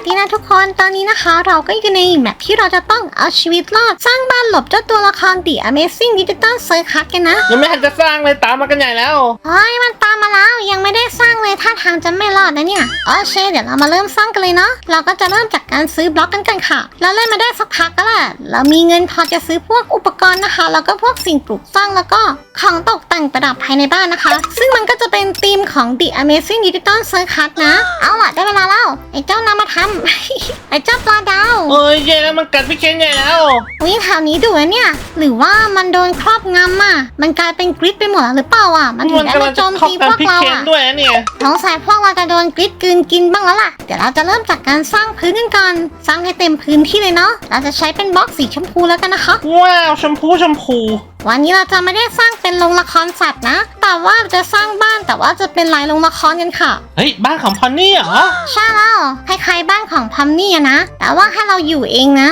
สดีนะทุกคน ตอนนี้นะคะเราก็อยู่ในแมปที่เราจะต้องเอาชีวิตรอด สร้างบ้านหลบเจ้าตัวละคร The Amazing Digital Circus กันนะ ยังไม่ทันจะสร้างเลยตามมากันใหญ่แล้วเฮ้ยมันตามมาแล้วยังไม่ได้สร้างเลยท่าทางจะไม่รอดนะเนี่ยโอเคเดี๋ยวเรามาเริ่มสร้างกันเลยเนาะเราก็จะเริ่มจากการซื้อบล็อกกันกันค่ะ เราเล่นมาได้สักพักก็แหละเรามีเงินพอจะซื้อพวกอุปกรณ์นะคะ แล้วก็พวกสิ่งปลูกสร้างแล้วก็ของตกแต่งประดับภายในบ้านนะคะ ซึ่งมันก็จะเป็นธีมของ The Amazing Digital Circus นะ เอาล่ะได้เวลาแล้วไอ้เจ้านำมาทำไอ้เจ้าปลาดาวเอ้ยเย่แล้วมันกัดพี่เคนใหญ่แล้ววิแถวนี้ดูนะเนี่ย หรือว่ามันโดนครอบงำอะ มันกลายเป็นกริดไปหมดแล้วหรือเปล่าอะ มันถึมังนได้กำลัมางโจจะมเข้าตีกัพนวกพี่เราเคนอะด้วยนะเนี่ยสงสัยพวกเราจะโดนกริดกลืนกินบ้างแล้วล่ะ เดี๋ยวเราจะเริ่มจากการสร้างพื้นกันก่อน สร้างให้เต็มพื้นที่เลยเนาะ เราจะใช้เป็นบล็อกสีชมพูแล้วกันนะคะ ว้าวชมพูชมพู วันนี้เราจะไม่ได้สร้างเป็นโรงละครสัตว์นะ แต่ว่าจะสร้างบ้านแต่ว่าจะเป็นลายโรงละครกันค่ะ เฮ้ย บ้านของพอนนี่เหรอ ใช่แล้วคล้ายๆบ้านของพัมนี่อะนะ แต่ว่าให้เราอยู่เองนะ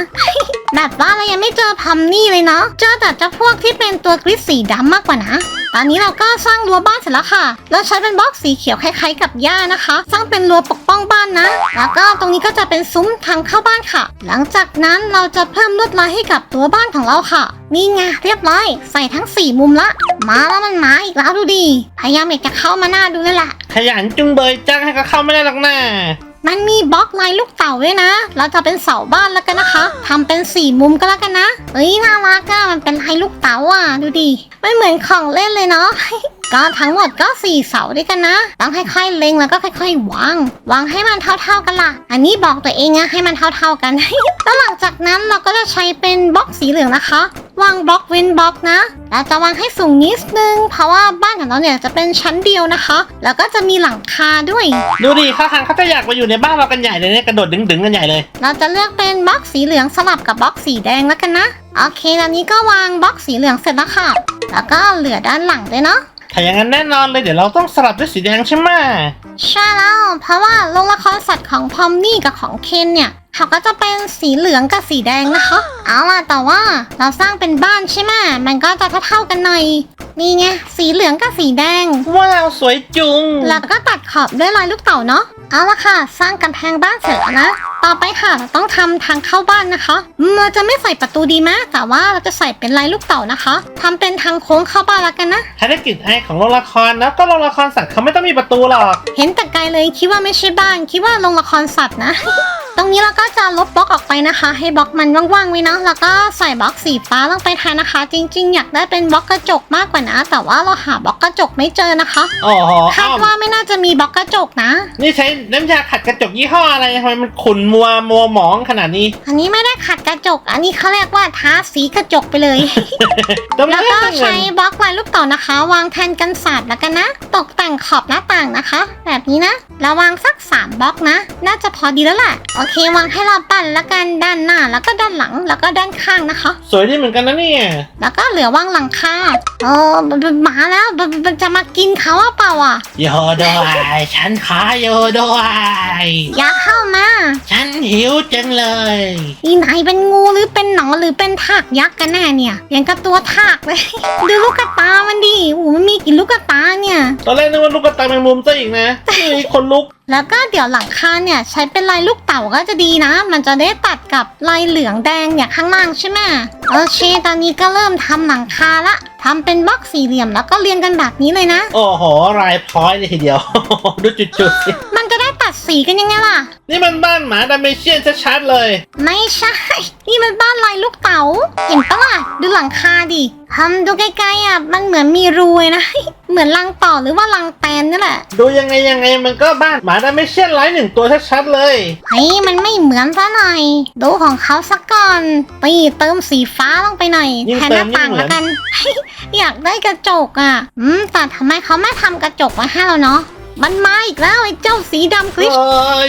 แบบว่าเรายังไม่เจอพัมนี่เลยเนาะ เจอแต่เจ้าพวกที่เป็นตัวกริดสีดำมากกว่านะ ตอนนี้เราก็สร้างรั้วบ้านเสร็จแล้วค่ะ เราใช้เป็นบล็อกสีเขียวคล้ายๆกับหญ้านะคะ สร้างเป็นรั้วปกป้องบ้านนะ แล้วก็ตรงนี้ก็จะเป็นซุ้มทางเข้าบ้านค่ะ หลังจากนั้นเราจะเพิ่มลวดลายให้กับตัวบ้านของเราค่ะ นี่ไงเรียบร้อย ใส่ทั้งสี่มุมละ มาแล้วมันมาอีกแล้วดูดิ พยายามอยากจะเข้ามาหน้าดูเลยแหละขยันจุงเบยจ้างให้ก็เข้าไม่ได้หรอกนะมันมีบล็อกลายลูกเต่าด้วยนะ เราจะเป็นเสาบ้านแล้วกันนะคะทำเป็นสี่มุมก็แล้วกันนะเฮ้ยน่ารักอะมันเป็นลายลูกเต่าอะดูดิ ไม่เหมือนของเล่นเลยเนาะ ก็ทั้งหมดก็สี่เสาด้วยกันนะ ต้องค่อยๆเล็งแล้วก็ค่อยๆวาง วางให้มันเท่าๆกันล่ะ อันนี้บอกตัวเองนะให้มันเท่าๆกัน แล้วหลังจากนั้นเราก็จะใช้เป็นบล็อกสีเหลืองนะคะ วางบล็อกเว้นบล็อกนะเราจะวางให้สูงนิดนึง เพราะว่าบ้านของเราเนี่ยจะเป็นชั้นเดียวนะคะ แล้วก็จะมีหลังคาด้วย ดูดิข้าทางเขาจะอยากมาอยู่ในบ้านเรากันใหญ่เลยเนี่ยกระโดดดึงๆกันใหญ่เลย เราจะเลือกเป็นบล็อกสีเหลืองสลับกับบล็อกสีแดงแล้วกันนะ โอเคตอนนี้ก็วางบล็อกสีเหลืองเสร็จแล้วค่ะ แล้วก็เหลือด้านหลังด้วยเนาะ ถ้าอย่างนั้นแน่นอนเลยเดี๋ยวเราต้องสลับด้วยสีแดงใช่ไหมใช่แล้ว เพราะว่าโรงละครสัตว์ของพอมนี่กับของเคนเนี่ย เขาก็จะเป็นสีเหลืองกับสีแดงนะคะ เอาล่ะแต่ว่าเราสร้างเป็นบ้านใช่ไหมมันก็จะเท่าๆกันหน่อย นี่ไงสีเหลืองกับสีแดง ว้าวสวยจุง แล้วก็ตัดขอบด้วยลายลูกเต่าเนาะเอาละค่ะ สร้างกำแพงบ้านเสร็จแล้วนะต่อไปค่ะเราต้องทำทางเข้าบ้านนะคะอืมเราจะไม่ใส่ประตูดีไหมแต่ว่าเราจะใส่เป็นลายลูกเต่านะคะทำเป็นทางโค้งเข้าบ้านแล้วกันนะ ภารกิจไอของโรงละครนะก็โรงละครสัตว์เขาไม่ต้องมีประตูหรอก เห็นแต่ไกลเลยคิดว่าไม่ใช่บ้าน คิดว่าโรงละครสัตว์นะ ตรงนี้เราก็จะลบบล็อกออกไปนะคะ ให้บล็อกมันว่างๆไว้เนาะแล้วก็ใส่บล็อกสีฟ้าลงไปแทนนะคะ จริง ๆ อยากได้เป็นบล็อกกระจกมากกว่านะ แต่ว่าเราหาบล็อกกระจกไม่เจอนะคะโอ้โหคาดอ้อมว่าไม่น่าจะมีบล็อกกระจกนะ นี่ใช้น้ำยาขัดกระจกยี่ห้ออะไรทำไมมันขุ่นมัวมัวหมองขนาดนี้อันนี้ไม่ได้ขัดกระจก อันนี้เขาเรียกว่าทาสีกระจกไปเลยต้องแล้วก็เงิใช้นบล็อกลายลูกเต่านะคะ วางแทนกันศาสตร์แล้วกันนะ ตกแต่งขอบหน้าต่างนะคะ แบบนี้นะเราวางสักสามบล็อกนะ น่าจะพอดีแล้วแหละโอเค วางให้เราปั่นแล้วกันด้านหน้า แล้วก็ด้านหลังแล้วก็ด้านข้างนะคะ สวยดีเหมือนกันนะเนี่ย แล้วก็เหลือวางหลังคาเออมันมันมาแล้วมันมันจะมากินเขาว่าเปล่าอะโยด้วยฉันขอโยด้วยอย่าเข้ามา ฉันหิวจังเลยนี่ไหนเป็นงูหรือเป็นหนอนหรือเป็นทากยักษ์กันแน่เนี่ยอย่างกับตัวทากเลยดูลูกกระตามันดิโอ้โหมันมีกี่ลูกกระตาเนี่ย ตอนแรกนึกว่าลูกกระตายแมงมุมซะอีกนะนี่คนลุก แล้วก็เดี๋ยวหลังคาเนี่ยใช้เป็นลายลูกเต่าก็จะดีนะ มันจะได้ตัดกับลายเหลืองแดงเนี่ยข้างล่างใช่ไหมโอเคตอนนี้ก็เริ่มทำหลังคาละทำเป็นบล็อกสี่เหลี่ยมแล้วก็เรียงกันแบบนี้เลยนะ โอ้โหลายพร้อยเลยทีเดียว ดูจุดๆสิมันจะได้ตัดสีกันยังไงล่ะ นี่มันบ้านหมาดัมเมเชียนชัดๆเลย ไม่ใช่ นี่มันบ้านลายลูกเต๋าเห็นปะล่ะ ดูหลังคาดิทำดูใกล้ๆอะ มันเหมือนมีรูเลยนะ เหมือนรังต่อหรือว่ารังแตนนี่แหละ ดูยังไงยังไงมันก็บ้านหมาดัมเมเชียนไร้หนึ่งตัวชัดๆเลย เฮ้ยมันไม่เหมือนซะหน่อย ดูของเขาสักก่อนปีเติมสีฟ้าลงไปหน่อยยิ่งแทนหน้าต่างเติมยิ่งเหมือน แล้วกัน อยากได้กระจกอะ อืมแต่ทำไมเขาไม่ทำกระจกไว้ให้เราเนาะ มันมาอีกแล้วไอ้เจ้าสีดำคเอริสอ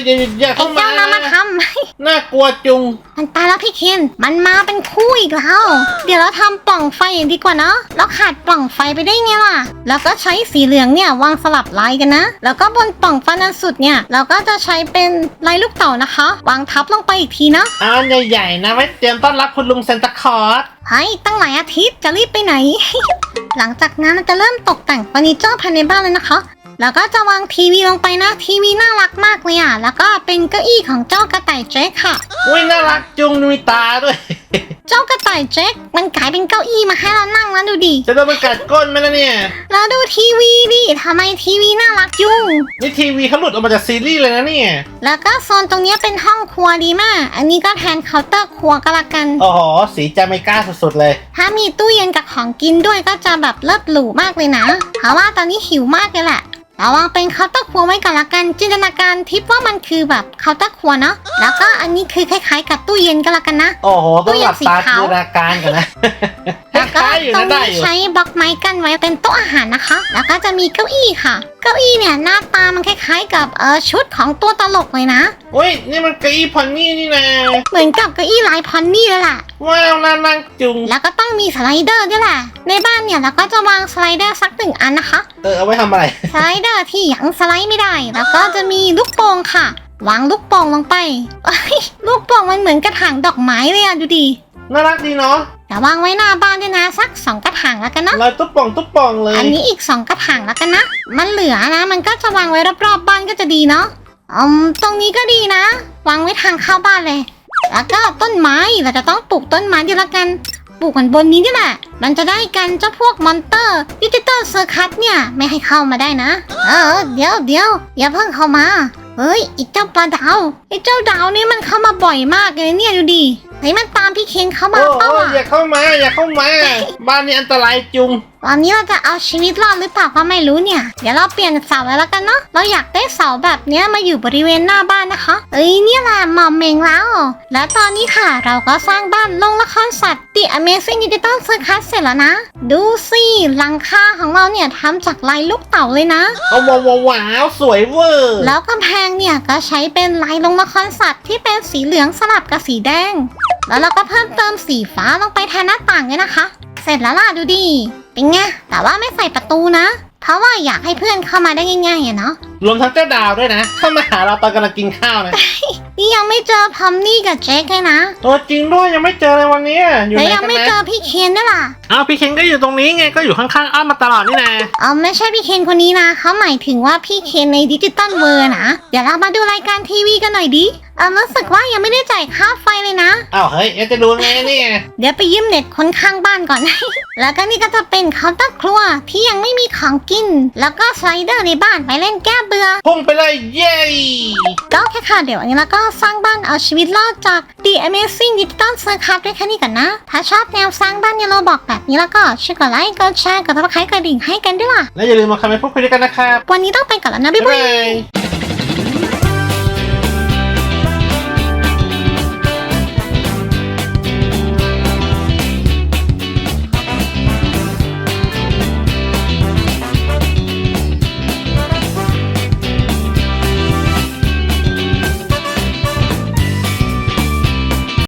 อย่าอย่าไอ้เข้ามาเจ้านามาทำน่ากลัวจุง มันตายแล้วพี่เคน มันมาเป็นคู่อีกแล้ว เดี๋ยวเราทำปล่องไฟดีกว่าเนาะเราขาดปล่องไฟไปได้ไงล่ะ แล้วก็ใช้สีเหลืองเนี่ยวางสลับลายกันนะ แล้วก็บนปล่องไฟนั้นสุดเนี่ย เราก็จะใช้เป็นลายลูกเต่านะคะ วางทับลงไปอีกทีนะเอาอันใหญ่ๆนะไว้เตรียมต้อนรับคุณลุงเซนตาคลอร์สเฮ้ยตั้งหลายอาทิตย์จะรีบไปไหน หลังจากนั้นเราจะเริ่มตกแต่งเฟอร์นิเจอร์ภายในบ้านเลยนะคะ แล้วก็จะวางทีวีลงไปนะ ทีวีน่ารักมากเลยอะ แล้วก็เป็นเก้าอี้ของเจ้ากระต่ายเจ๊กค่ะ อุ้ยน่ารักจุงมีตาด้วย เจ้ากระต่ายเจ๊กมันกลายเป็นเก้าอี้มาให้เรานั่งแล้วดูดิ จะโดนมันกัดก้นไหมล่ะเนี่ย แล้วดูทีวีดิทำไมทีวีน่ารักจุงนี่ทีวีเขาหลุดออกมาจากซีรีส์เลยนะเนี่ย แล้วก็โซนตรงเนี้ยเป็นห้องครัวดีมาก อันนี้ก็แทนเคาน์เตอร์ครัวก็แล้วกัน โอ้โห สีจาเมกาสุดๆเลย ถ้ามีตู้เย็นกับของกินด้วยก็จะแบบเลิศหรูมากเลยนะ เพราะว่าตอนนี้หิวมากเลยแหละ ระวังเป็นเคาน์เตอร์ครัวไว้ก่อนละกัน จินตนาการทิปว่ามันคือแบบเคาน์เตอร์ครัวเนาะแล้วก็อันนี้คือคล้ายๆ กับตู้เย็นก็แล้วกันนะ โอ้โห ต้องหลับตาตู้เย็นสีขาวจินตนาการกันนะ แล้วก็คล้ายๆอยู่ตรนะงได้นี้อยู่ใช้บล็อกไม้กั้นไว้เป็นโต๊ะอาหารนะคะ แล้วก็จะมีเก้าอี้ค่ะ เก้าอี้เนี่ยหน้าตามันคล้ายๆ กับเออชุดของตัวตลกเลยนะอุ้ยนี่มันเก้าอี้พอนนี่นี่นะเหมือนกับเก้าอี้ลายพอนนี่เลยล่ะว้าวน่านั่งจุงแล้วก็ต้องมีสไลเดอร์ด้วยแหละในบ้านเนี่ยเราก็จะวางสไลเดอร์สักหนึ่งอันนะคะ เออเอาไว้ทำอะไรสไลเดอร์ที่ยังสไลด์ไม่ได้ แล้วก็จะมีลูกโป่งค่ะวางลูกโป่งลงไปเอ้ยลูกโป่งมันเหมือนกระถางดอกไม้เลยอะดูดิน่ารักดีเนาะ แต่วางไว้หน้าบ้านด้วยนะสักสองกระถางแล้วกันเนาะลายตุ๊บป่องตุ๊บป่องเลยอันนี้อีกสองกระถางแล้วกันนะมันเหลือนะ มันก็จะวางไว้รอบๆบ้านก็จะดีเนาะอืมตรงนี้ก็ดีนะ วางไว้ทางเข้าบ้านเลย แล้วก็ต้นไม้เราจะต้องปลูกต้นไม้ดีละกันปลูกกันบนนี้นี่แหละ มันจะได้กันเจ้าพวกมอนเตอร์ดิจิตอลเซอร์คัสเนี่ยไม่ให้เข้ามาได้นะ เออ เดี๋ยวเดี๋ยวอย่าเพิ่งเข้ามา เฮ้ยไอีเจ้าปลาดาวไอ้เจ้าดาวนี่มันเข้ามาบ่อยมากเลยเนี่ยดูดิ เฮ้ยมันตามพี่เคนเข้ามาโอ้เปล่าโอ้อะอย่าเข้ามา อย่าเข้ามา บ้านนี้อันตรายจุง ตอนนี้เราจะเอาชีวิตรอดหรือเปล่าก็ไม่รู้เนี่ย เดี๋ยวเราเปลี่ยนเสาแล้วละกันเนาะ เราอยากได้เสาแบบเนี้ยมาอยู่บริเวณหน้าบ้านนะคะ เอ้ยเนี่ยแหละหมอมเมงแล้ว และตอนนี้ค่ะเราก็สร้างบ้านลงละครสัตว์ The Amazing Digital Circus เสร็จแล้วนะ ดูสิหลังคาของเราเนี่ยทำจากลายลูกเต่าเลยนะ เอาว้าวว้าวว้าวสวยเวอร์แล้วกำแพงเนี่ยก็ใช้เป็นลายลงละครสัตว์ที่เป็ นสีเหลืองสลับกับสีแดง แล้วเราก็เพิ่มเติมสีฟ้าลงไปแทนหน้าต่างด้วยนะคะ เสร็จแล้วล่ะดูดิเป็นไง แต่ว่าไม่ใส่ประตูนะ เพราะว่าอยากให้เพื่อนเข้ามาได้ง่ายๆอะเนาะ รวมทั้งเจ้าดาวด้วยนะ เข้ามาหาเราตอนกำลังกินข้าวนะ นี่ยังไม่เจอพอมนี่กับเจ๊กเลยนะ ตัวจริงด้วยยังไม่เจอเลยวันนี้อยู่และไหนยังกันไม่เจนะอพี่เคนด้วยล่ะ อ้าวพี่เคนก็อยู่ตรงนี้ไงก็อยู่ข้างๆอ้อมมาตลอดนี่นะเออไม่ใช่พี่เคนคนนี้นะเขาหมายถึงว่าพี่เคนในดิจิตอลเวอร์นะ เดี๋ยวเรามาดูรายการทีวีกันหน่อยดิเออรู้สึกว่ายังไม่ได้จ่ายค่าไฟเลยนะ อ้าวเฮ้ยเอ๊ะจะดูไงเนี่ยเดี๋ยวไปยืมเน็ตคนข้างบ้านก่อน แล้วก็นี่ก็จะเป็นเคาน์เตอร์ครัวที่ยังไม่มีของกิน แล้วก็สไลเดอร์ในบ้านไปเล่นแก้เบื่อพุ่งไปเลยเย้ก็แค่ค่ะเดี๋ยวอันนี้แล้วก็สร้างบ้านเอาชีวิตรอดจาก The Amazing Digital Circus ด้วยแค่นี้ก่อนนะ ถ้าชอบแนวสร้างบ้านในโรบอกแบบนี้แล้วก็ช่วยกดไลค์กดแชร์กดติดตามกระดิ่งให้กันด้วยล่ะแล้วอย่าลืมมาคอมเมนต์พูดคุยด้วยกันนะครับ วันนี้ต้องไปก่อนแล้วนะบ๊ายบายบ๊ายบาย